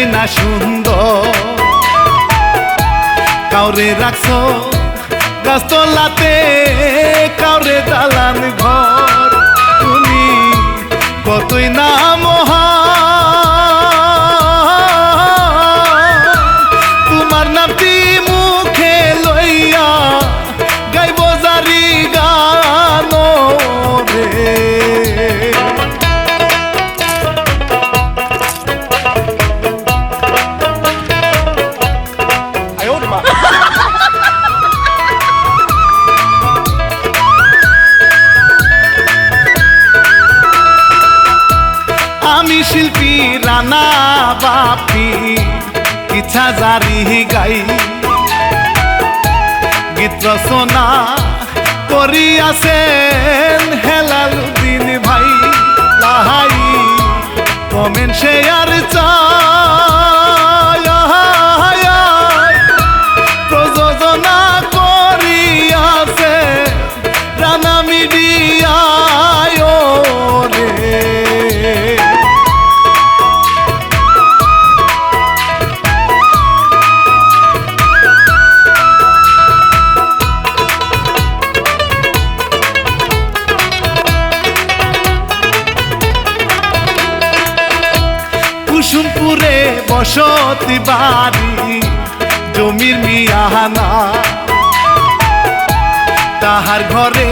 কতই না সুন্দর। কাউরে রাখছ গাছতলাতে কাউরে দালান ঘর। তুমি কতই না বাপি ইচ্ছা জারি গাই। গীত রচনা করিয়াছেন হেলালুদ্দিন ভাই। লাহাই কমেন্ট শেয়ার চায় বসতি বাড়ি জমির মিয়াহানা। তাহার ঘরে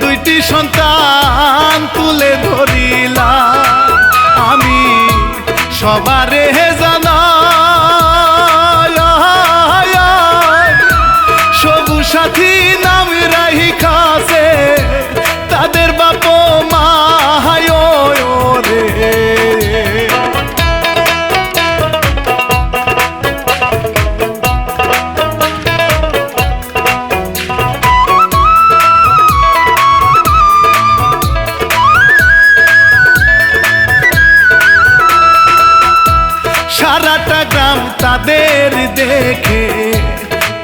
দুইটি সন্তান তুলে ধরিলা আমি সবারে জানা তাদের দেখে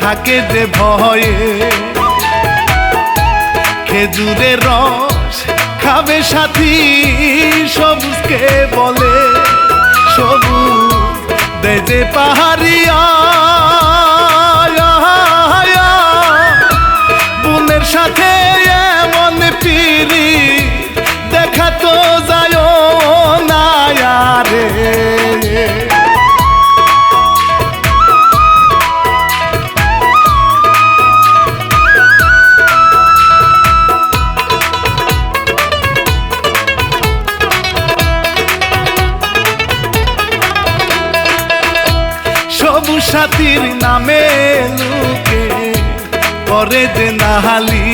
থাকে যে ভয়ে। খেজুরের রস খাবে সাথী, সবুজকে বলে, সবুজ দেয় যে পাহাড়িয়া সাথীর নামে লোকে করে যে নাহালি।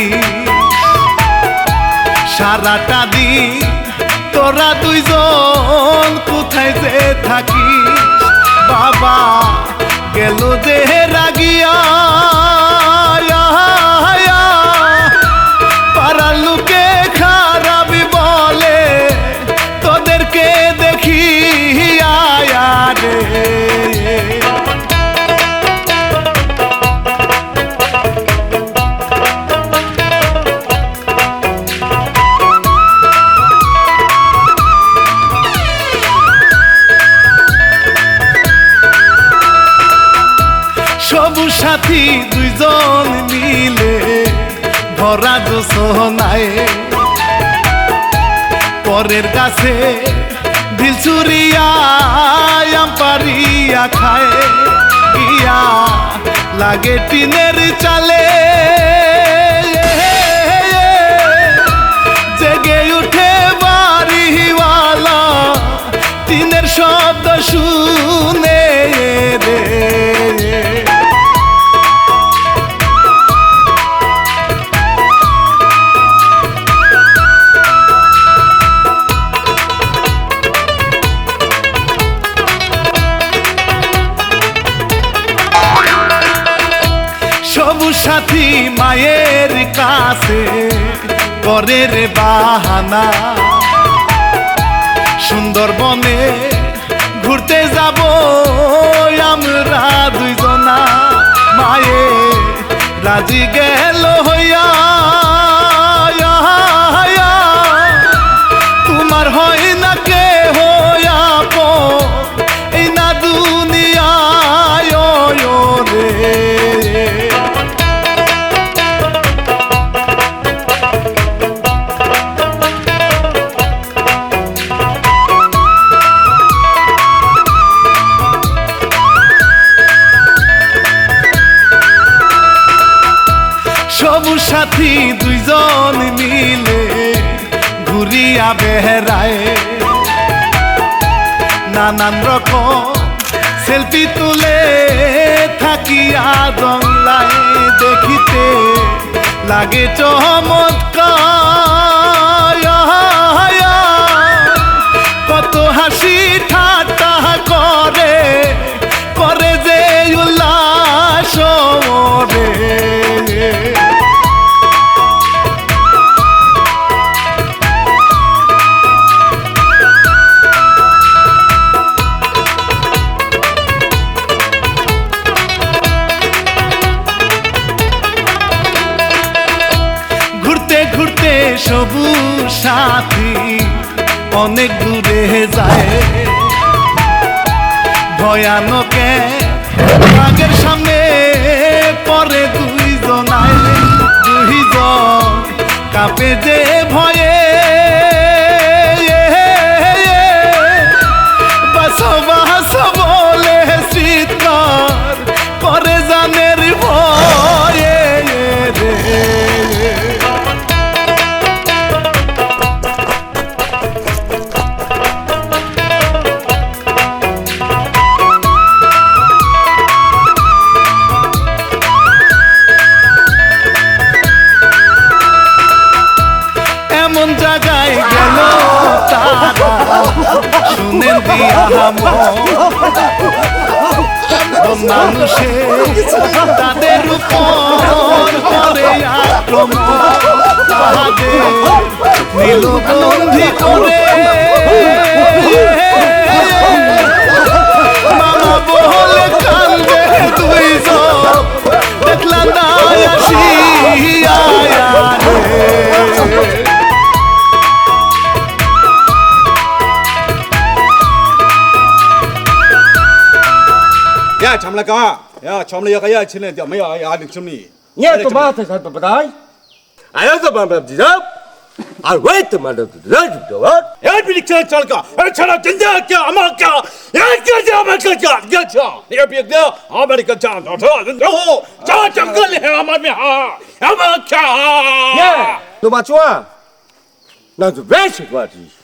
সারাটা দিন তোরা দুইজন কোথায় যে থাকি বাবা গেল যে রাগিয়া সাথী দুইজন মিলে ভরা দোসনায়। পরের কাছে ঢিল চুরিয়া পারিয়া খায়। গিয়া লাগে টিনের চালে। জেগে উঠে বাড়িওয়ালা, টিনের শব্দ শুনে রে। সাথী মায়ের কাছে করে রে বাহানা। সুন্দরবনে ঘুরতে যাব আমরা দুইজনা। মায়ে রাজি গেল সাথী দুইজন মিলে ঘুরিয়া বেহরায় নানান রকম সেলফি তুলে থাকিয়া জংলায় দেখিতে লাগে চমৎকার। সাথী অনেক দূরে যায়। ভয়ানকে আগের সামনে পরে দুইজনায় দুইজন কাপে যে ভয়ে তাদের উপর করে আক্রমণ নীলবন্ধি করে মামা 야 잠라가 야 잠라가 야 지네 야야 야 지미 야 토마토 산토 바다이 아야서 밤밤지잡 아, 왜 말도 들어주죠? 야, 비리 차차가, 아, 차라 된다까, 아마까, 야, 그자, 아마까, 야, 그자, 야, 비리가, 아마리카 차, 너, 너, 너, 자, 잠깐래, 아마미, 아, 아마까, 야, 너 맞죠? 난좀 왜 싫어하지?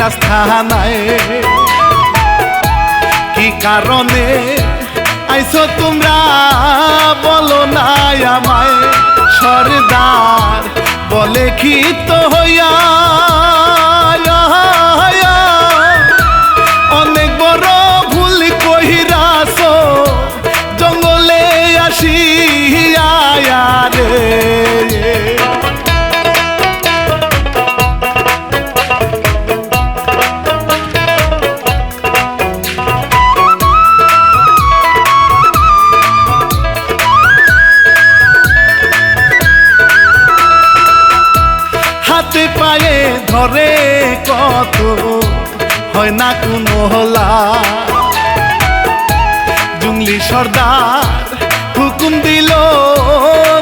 রাস্তা নাই। কি কারণে আইছো তোমরা, বলো না আমায়। সরদার, বলে কি তো হইয়া, অনেক বড় ভুল কহিরাছ জঙ্গলে আসিয়া রে। ধরে কত? হয় না কোনো হলা। জুংলি সর্দার হুকুম দিল,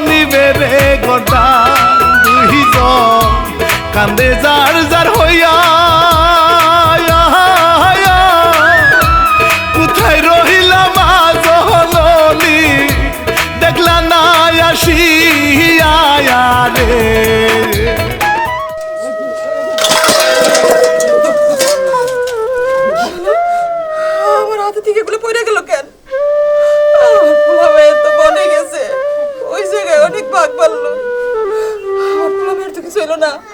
নিবে রে গর্দা। দুইজন কান্দে যার যার হইয়া। কোথায় দেখলা রে। না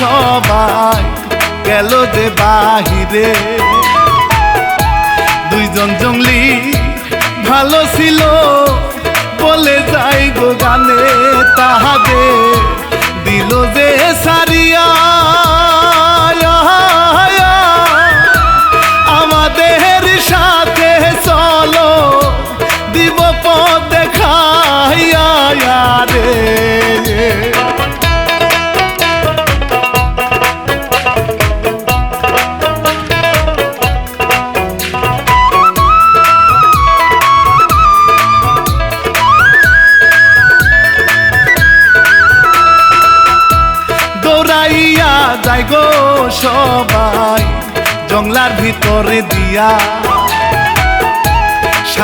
সবাই গেল যে বাহিরে। দুইজন জঙ্গলি ভালো ছিল বলে যাই গো গানে তাহাদে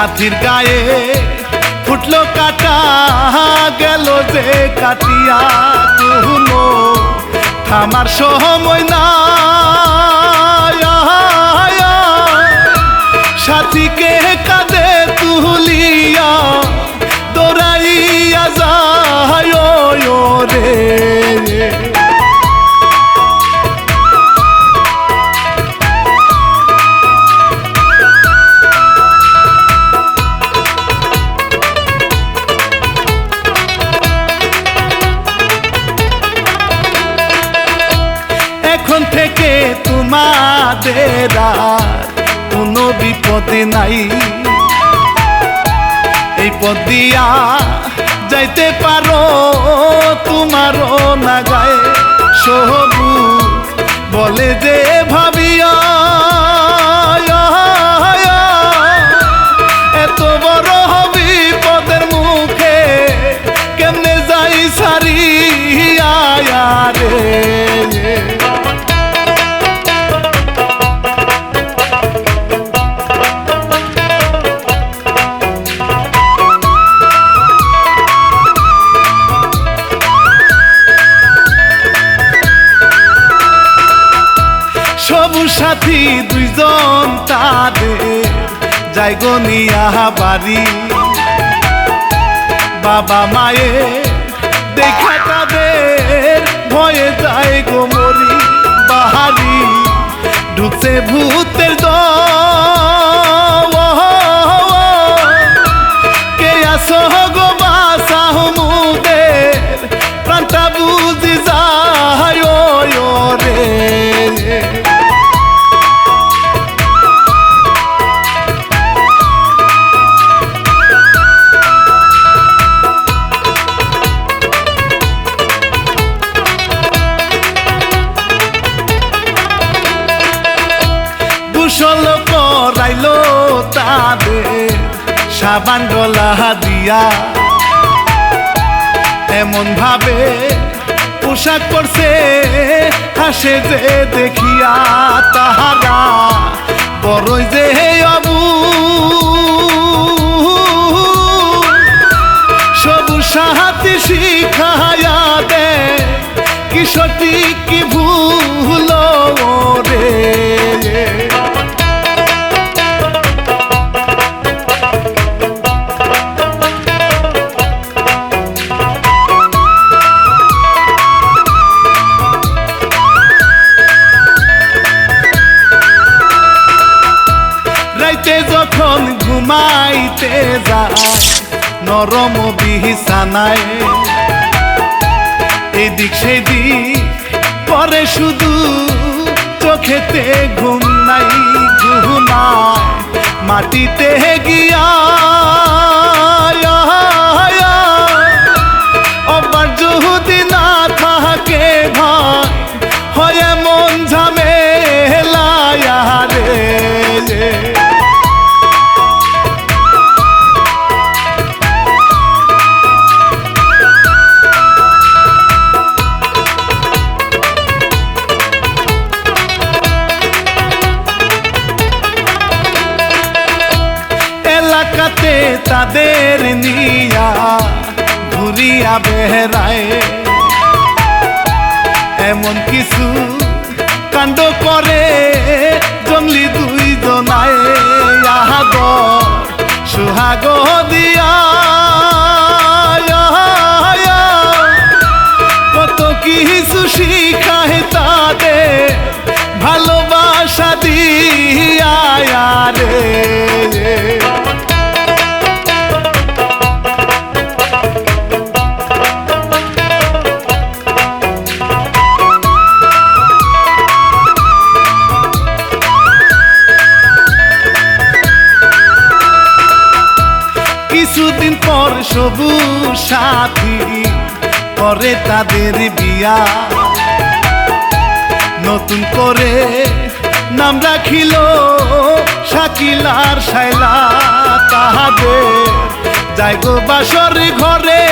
সাথীর গায়ে ফুটলো কাটা গেল যে কাটিয়া তুলো থামার সময় না নাই। এই পদ দিয়া যাইতে পারো তোমারও না গায়ে সবু বলে যে বাড়ি। বাবা মায়ে দেখা তাদের ভয়ে যায় গো মরি বাহারি। ঢুকছে ভূতের দিয়া। এমন ভাবে পোশাক পরছে, হাসে যে দেখিয়া তাহারা। বড়ই যে হে অবু। সবু সাহাতি শিখায়া দে কিশোরটি মাটিতে গিয়া তাদের বিয়া। নতুন করে নাম রাখিল শাকিলার শাইলা তাহাদের। যাই গো বাসর ঘরে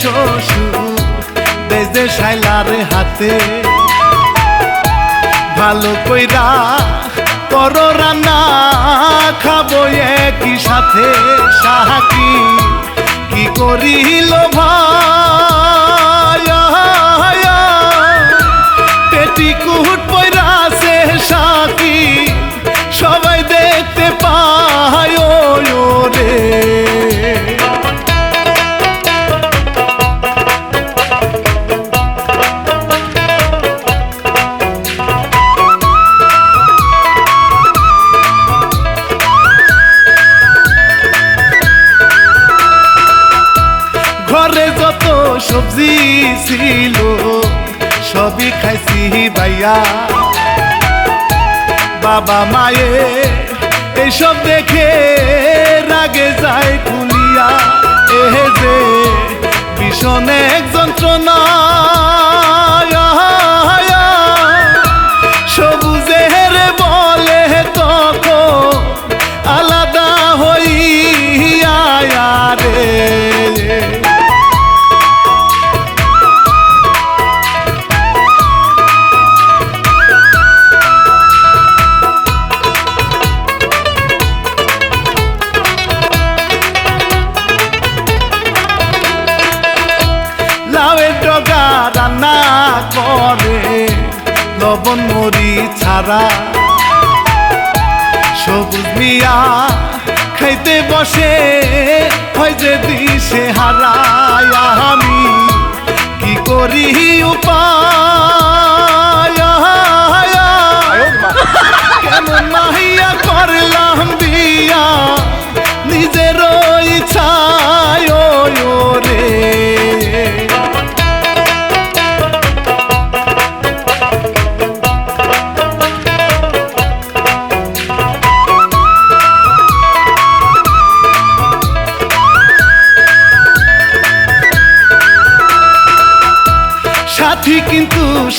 শ্বশুর হাতে। ভালো কইরা করো রান্না খাব একই সাথে। সাহাকি কি করিল ভাই? পেটি কুহুট বাবা মায়ে এইসব দেখে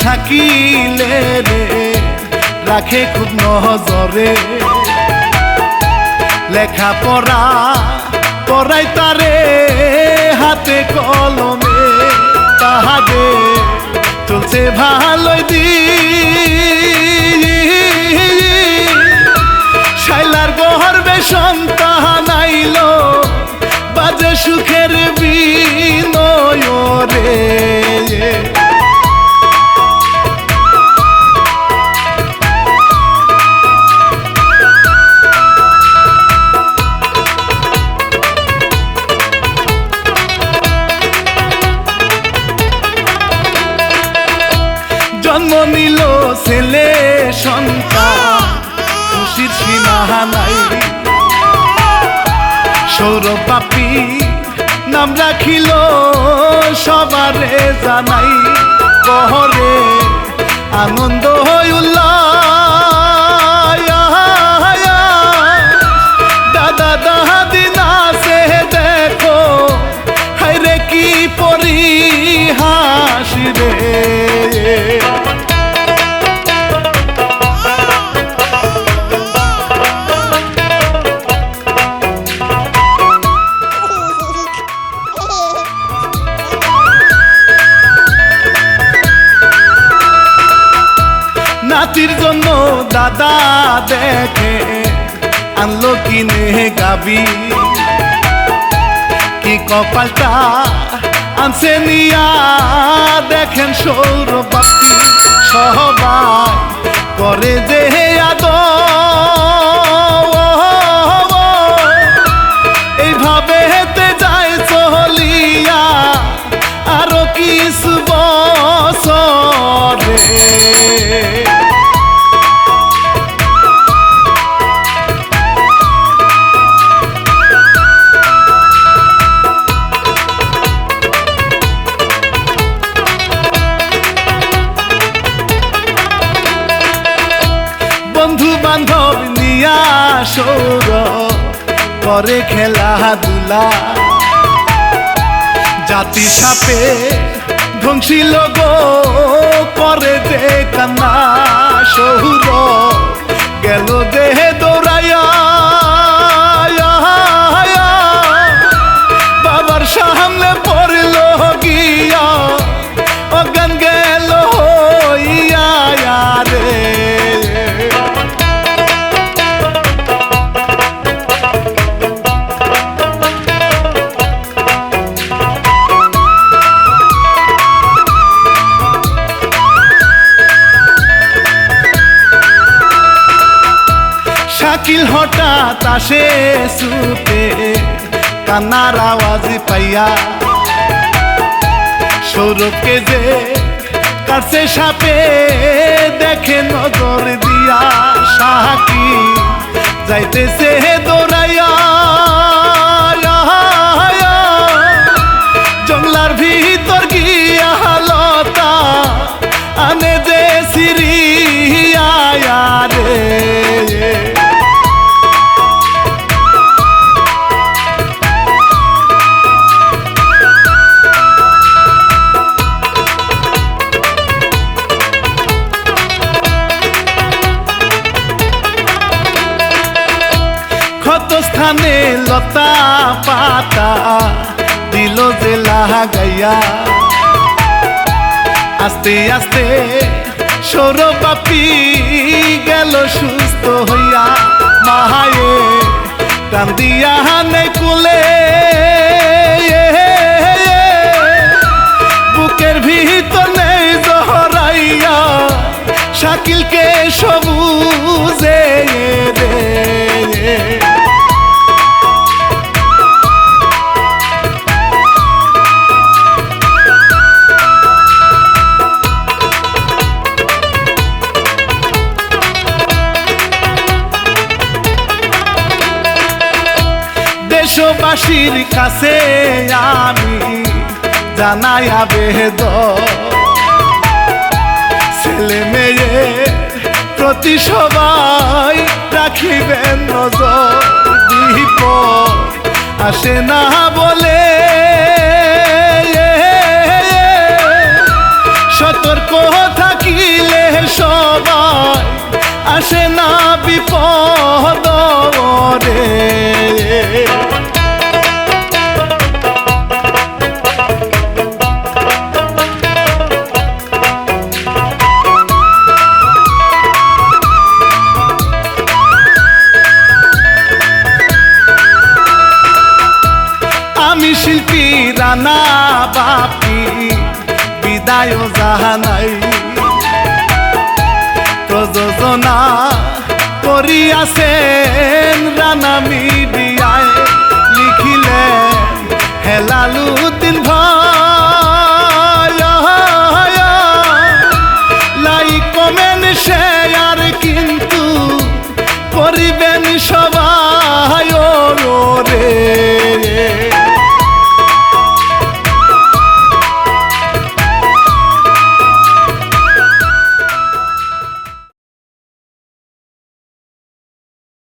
শাকিলে রে, রাখে খুব নজরে। লেখা পড়া পড়াই তারে হাতে কলমে তাহাদে চলছে ভালোই দিন। শাইলার গর্বে সন্তান আইল বাজে সুখের বিনয় রে। পাপি নাম রাখিল সবারে জানাই কহরে আনন্দ হই উল্লাস। দাদা দেখে আনলো কিনে গাবি। কি কপালটা আনছে নিয়া দেখেন সৌরবাতি। সহবাই করে যে এইভাবে হেতে চলিয়া কিছু করে খেলাধুলা জাতি সাপে ধ্বংসিল গো করে দে কান্না সৌর শাকিল হঠাৎ আসে সুতে, কান্নার আওয়াজ পাইয়া সৌরভকে যে কাছে সাপে দেখে নজর দিয়া সাকি যাইতেছে দৌড়াইয়া জংলার ভিতর গিয়া লতা আনে যে সিরিয়া রে লতা পাতা দিল যে লাগাইয়া। আস্তে আস্তে সৌরবাপি গেল সুস্থ হইয়া, মাহায়ে কান্দিয়া হানে কুলে দেশবাসীর কাছে আমি জানাই আবেদ। ছেলে মেয়ে প্রতি সবাই রাখিবেন নজর। আসে না বলে। সতর্ক থাকিলে সবাই আসে না বিপদ রে রানা বাপি বিদায় জাহানাই প্রযোজনা করিয়াছেন রানা মিডিয়ায় লিখিলে হেলালুদ্দিন